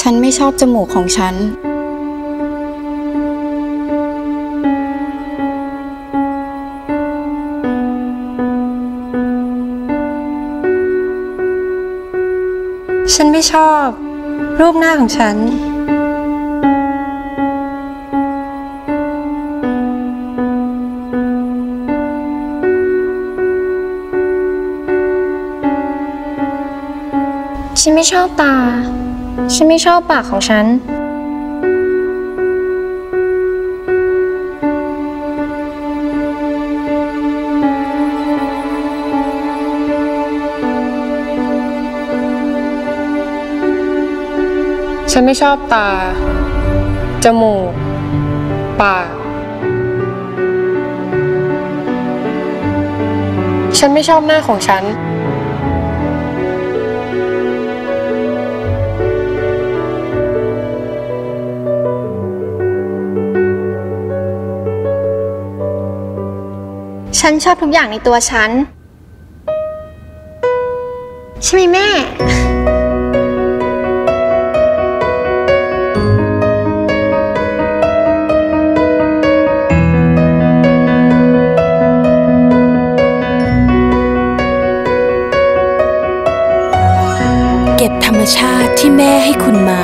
ฉันไม่ชอบจมูกของฉัน ฉันไม่ชอบ รูปหน้าของฉัน ฉันไม่ชอบตา ฉันไม่ชอบปากของฉัน ฉันไม่ชอบตา จมูก ปาก ฉันไม่ชอบหน้าของฉัน ฉันชอบทุกอย่างในตัวฉัน ใช่ไหมแม่ เก็บธรรมชาติที่แม่ให้คุณมา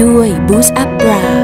ด้วย Boost Up Bra